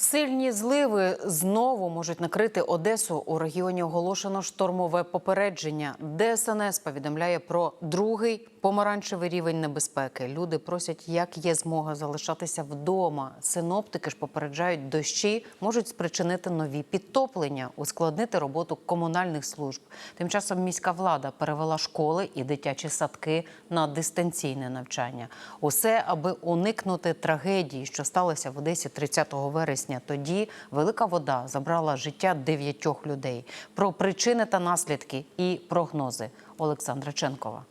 Сильні зливи знову можуть накрити Одесу. У регіоні оголошено штормове попередження. ДСНС повідомляє про другий помаранчевий рівень небезпеки. Люди просять, як є змога залишатися вдома. Синоптики ж попереджають, дощі можуть спричинити нові підтоплення, ускладнити роботу комунальних служб. Тим часом міська влада перевела школи і дитячі садки на дистанційне навчання. Усе аби уникнути трагедії, що сталося в Одесі 30 вересня. Тоді велика вода забрала життя дев'ятьох людей. Про причини та наслідки і прогнози Олександра Ченкова.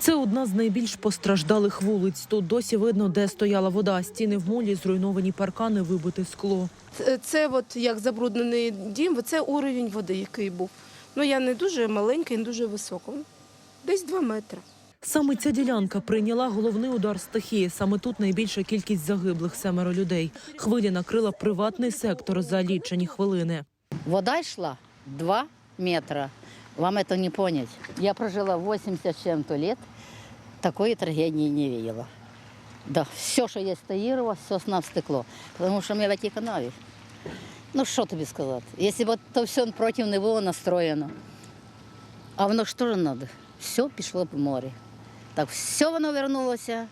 Це одна з найбільш постраждалих вулиць. Тут досі видно, де стояла вода. Стіни в молі, зруйновані паркани, вибите скло. Це- Це от як забруднений дім, це уровень води, який був. Ну я не дуже маленька, і не дуже висока. Десь 2 метри. Саме ця ділянка прийняла головний удар стихії. Саме тут найбільша кількість загиблих семеро людей. Хвиля накрила приватний сектор за лічені хвилини. Вода шла 2 метра. Вам это не понять. Я прожила 80 с чем-то лет, такой трагедии не видела. Да, все, що я стоїрувала, все с нас стекло. Потому що ми в этій канаві. Ну, що тобі сказати? Якщо б то все проти не було настроєно. А воно ж теж треба. Все пішло по морі. Так все воно вернулося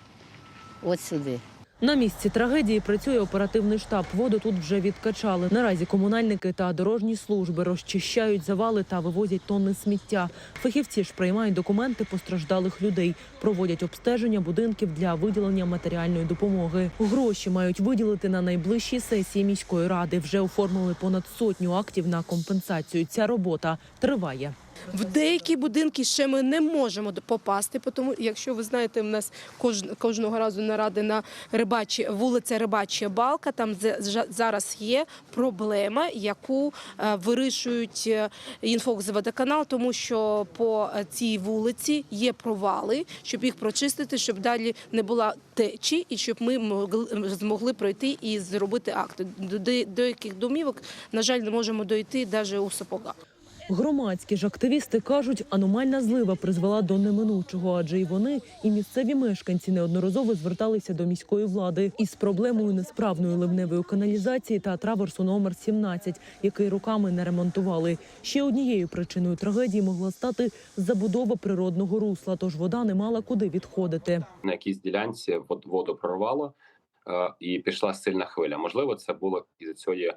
от сюди. На місці трагедії працює оперативний штаб. Воду тут вже відкачали. Наразі комунальники та дорожні служби розчищають завали та вивозять тонни сміття. Фахівці ж приймають документи постраждалих людей, проводять обстеження будинків для виділення матеріальної допомоги. Гроші мають виділити на найближчій сесії міської ради. Вже оформили понад сотню актів на компенсацію. Ця робота триває. В деякі будинки ще ми не можемо попасти, тому якщо ви знаєте, в нас кож, кожного разу наради на рибачі вулиця Рибача Балка. Там за- зараз є проблема, яку е, вирішують е, інфокзводоканал, тому що по е, цій вулиці є провали, щоб їх прочистити, щоб далі не було течі, і щоб ми могли змогли пройти і зробити акти. До де- деяких домівок, на жаль, не можемо дойти навіть у сапогах. Громадські ж активісти кажуть, аномальна злива призвела до неминучого, адже і вони, і місцеві мешканці неодноразово зверталися до міської влади із проблемою несправної ливневої каналізації та траверсу номер 17, який роками не ремонтували. Ще однією причиною трагедії могла стати забудова природного русла, тож вода не мала куди відходити. на якійсь ділянці вод- воду прорвало е, і пішла сильна хвиля. Можливо, це було із цієї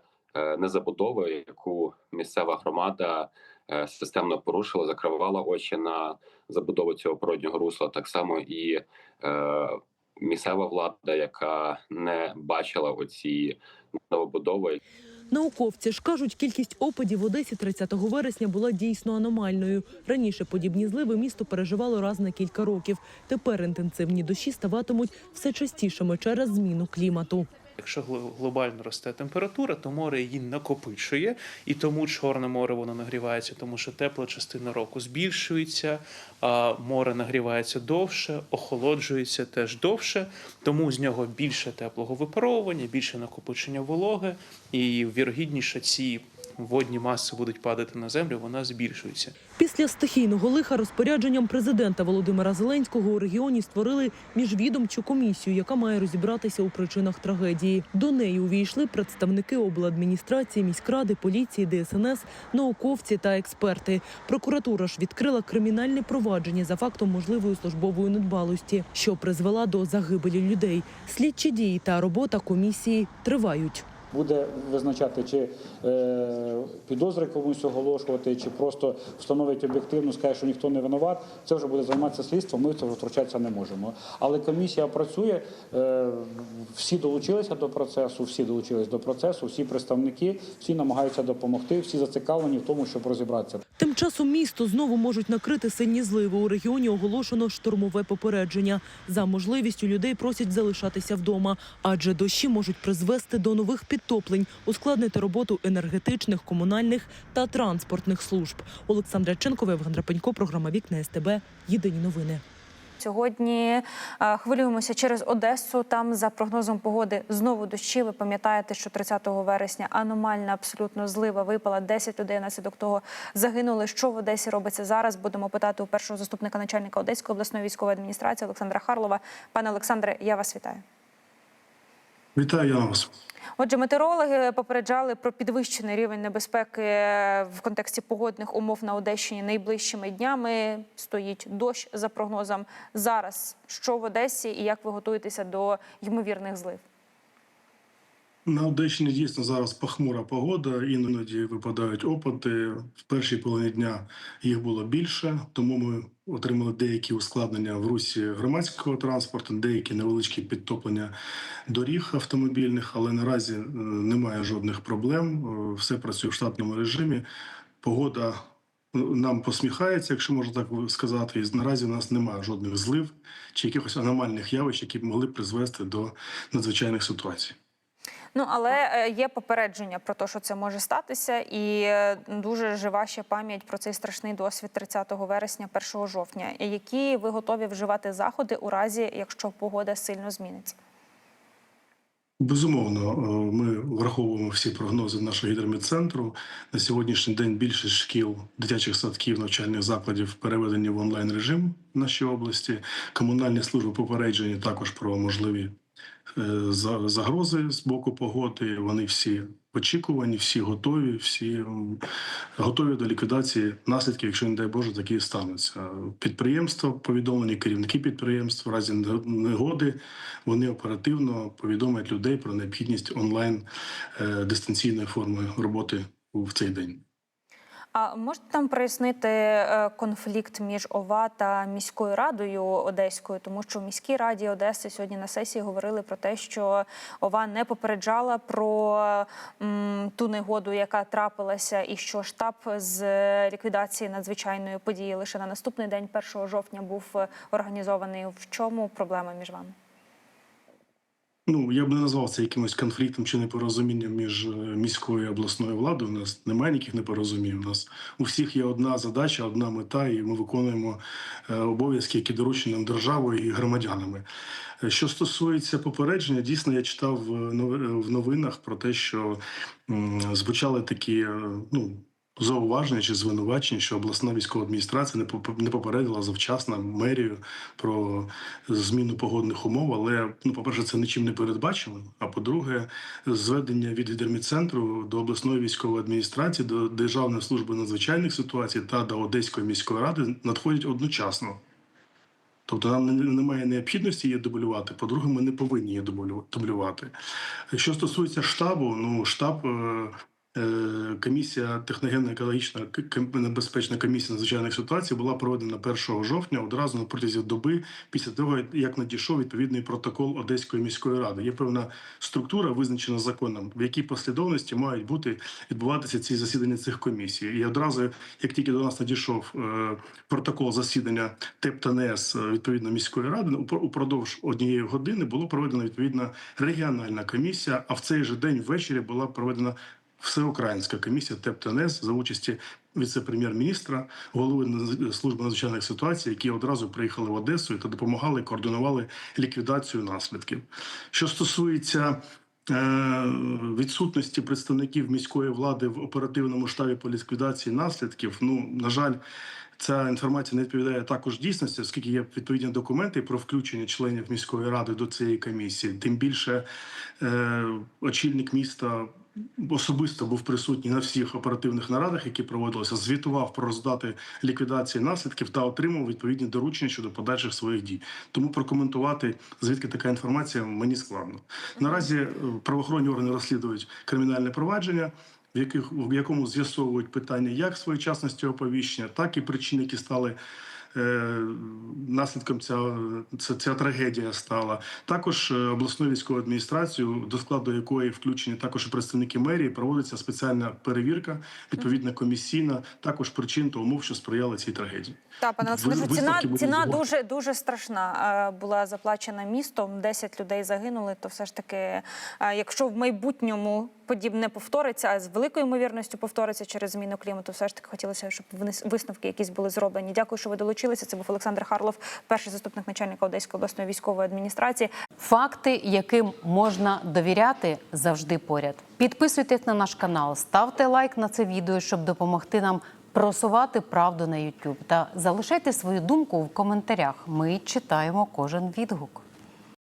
незабудови, яку місцева громада е, системно порушила, закривала очі на забудову цього природнього русла. Так само і е, місцева влада, яка не бачила оці новобудови, Науковці ж кажуть, кількість опадів в Одесі 30 вересня була дійсно аномальною. Раніше подібні зливи місто переживало раз на кілька років. Тепер інтенсивні дощі ставатимуть все частішими через зміну клімату. Якщо гло- глобально росте температура, то море її накопичує, і тому Чорне море воно нагрівається, тому що тепла частина року збільшується, а море нагрівається довше, охолоджується теж довше, тому з нього більше теплого випаровування, більше накопичення вологи, і вірогідніше ці водні маси будуть падати на землю, вона збільшується. Після стихійного лиха розпорядженням президента Володимира Зеленського у регіоні створили міжвідомчу комісію, яка має розібратися у причинах трагедії. До неї увійшли представники обладміністрації, міськради, поліції, ДСНС, науковці та експерти. Прокуратура ж відкрила кримінальне провадження за фактом можливої службової недбалості, що призвела до загибелі людей. Слідчі дії та робота комісії тривають. Буде визначати, чи е, підозри комусь оголошувати, чи просто встановить об'єктивно, скаже, що ніхто не винуват. Це вже буде займатися слідством. Ми це втручатися не можемо. Але комісія працює, е, всі долучилися до процесу, всі долучились до процесу, всі представники, всі намагаються допомогти, всі зацікавлені в тому, щоб розібратися. Тим часом місто знову можуть накрити сильні зливи. У регіоні оголошено штормове попередження. За можливістю людей просять залишатися вдома, адже дощі можуть призвести до нових підтоплень, ускладнити роботу енергетичних, комунальних та транспортних служб. Олександра Ченкова, Євген Рапенько, програма Вікна СТБ. Єдині новини. Сьогодні е, хвилюємося через Одесу. Там за прогнозом погоди знову дощі. Ви пам'ятаєте, що 30 вересня аномальна абсолютно злива випала. 10 людей наслідок того загинули. Що в Одесі робиться зараз? Будемо питати у першого заступника начальника Одеської обласної військової адміністрації Олександра Харлова. Пане Олександре, я вас вітаю. Вітаю я вас. Отже, метеорологи попереджали про підвищений рівень небезпеки в контексті погодних умов на Одещині найближчими днями. Стоїть дощ за прогнозом. Зараз що в Одесі і як ви готуєтеся до ймовірних злив? На Одещині дійсно зараз похмура погода, іноді випадають опади. В першій половині дня їх було більше, тому ми отримали деякі ускладнення в русі громадського транспорту, деякі невеличкі підтоплення доріг автомобільних, але наразі е, немає жодних проблем. Е, Все працює в штатному режимі. Погода е, нам посміхається, якщо можна так сказати. І наразі у нас немає жодних злив чи якихось аномальних явищ, які б могли призвести до надзвичайних ситуацій. Ну але е, є попередження про те, що це може статися, і е, дуже жива ще пам'ять про цей страшний досвід 30 вересня, 1 жовтня. Які ви готові вживати заходи у разі, якщо погода сильно зміниться? Безумовно, е, ми враховуємо всі прогнози нашого гідрометцентру. На сьогоднішній день більшість шкіл, дитячих садків, навчальних закладів переведені в онлайн режим в нашій області. Комунальні служби попереджені також про можливі загрози з боку погоди. Вони всі очікувані, всі готові, всі готові до ліквідації наслідків, якщо не дай Боже, такі стануться. Підприємства повідомлені, керівники підприємств в разі негоди вони оперативно повідомлять людей про необхідність онлайн е, дистанційної форми роботи в цей день. А можете там прояснити е, конфлікт між ОВА та міською радою Одеською, тому що в міській раді Одеси сьогодні на сесії говорили про те, що ОВА не попереджала про м, ту негоду, яка трапилася, і що штаб з ліквідації надзвичайної події лише на наступний день, 1 жовтня, був е, організований. В чому проблема між вами? Ну я б не назвав це якимось конфліктом чи непорозумінням між е, міською і обласною владою. У нас немає ніяких непорозумінь. У нас у всіх є одна задача, одна мета, і ми виконуємо е, обов'язки, які доручені нам державою і громадянами. Е, Що стосується попередження, дійсно я читав в нов- в новинах про те, що звучали такі ну. Зауваження чи звинувачення, що обласна військова адміністрація не попередила завчасно мерію про зміну погодних умов. Але ну, по-перше, це нічим не передбачено. А по-друге, зведення від гідромітцентру до обласної військової адміністрації, до Державної служби надзвичайних ситуацій та до Одеської міської ради надходять одночасно. Тобто нам немає необхідності її дублювати. По-друге, ми не повинні її дублювати. Що стосується штабу, ну штаб. Е, Комісія техногенно-екологічна к- ком- небезпечна комісія надзвичайних ситуацій була проведена 1 жовтня одразу на протязі доби після того, як надійшов відповідний протокол Одеської міської ради. Є певна структура, визначена законом, в якій послідовності мають бути відбуватися ці засідання цих комісій. І одразу, як тільки до нас надійшов е, протокол засідання ТЕП та НЕС е, відповідно міської ради, упро- упродовж однієї години було проведена відповідна регіональна комісія. А в цей же день ввечері була проведена всеукраїнська комісія ТЕП та НЕС за участі віце-прем'єр-міністра, голови служби надзвичайних ситуацій, які одразу приїхали в Одесу та допомагали координували ліквідацію наслідків. Що стосується е, відсутності представників міської влади в оперативному штабі по ліквідації наслідків, ну на жаль. Ця інформація не відповідає також дійсності, оскільки є відповідні документи про включення членів міської ради до цієї комісії. Тим більше е, очільник міста особисто був присутній на всіх оперативних нарадах, які проводилися, звітував про роздати ліквідації наслідків та отримав відповідні доручення щодо подальших своїх дій. Тому прокоментувати звідки така інформація мені складно. Наразі е, правоохоронні органи розслідують кримінальне провадження. В яких в якому з'ясовують питання як своєчасності оповіщення, так і причин, які стали наслідком ця, ця, ця трагедія стала. Також е, обласною військовою адміністрацією, до складу якої включені також представники мерії, проводиться спеціальна перевірка, відповідна комісійна, також причин та умов, що сприяли цій трагедії. Так, пане Олександре, Ви- ціна, ціна дуже дуже страшна е, була заплачена містом. 10 людей загинули. То все ж таки, е, якщо в майбутньому подібне повториться, а з великою ймовірністю повториться через зміну клімату, все ж таки хотілося, щоб вис- висновки якісь були зроблені. Дякую, що ви долучилися. Долучилися. Це був Олександр Харлов, перший заступник начальника Одеської обласної військової адміністрації. Факти, яким можна довіряти, завжди поряд. Підписуйтесь на наш канал, ставте лайк на це відео, щоб допомогти нам просувати правду на YouTube. Та залишайте свою думку в коментарях. Ми читаємо кожен відгук.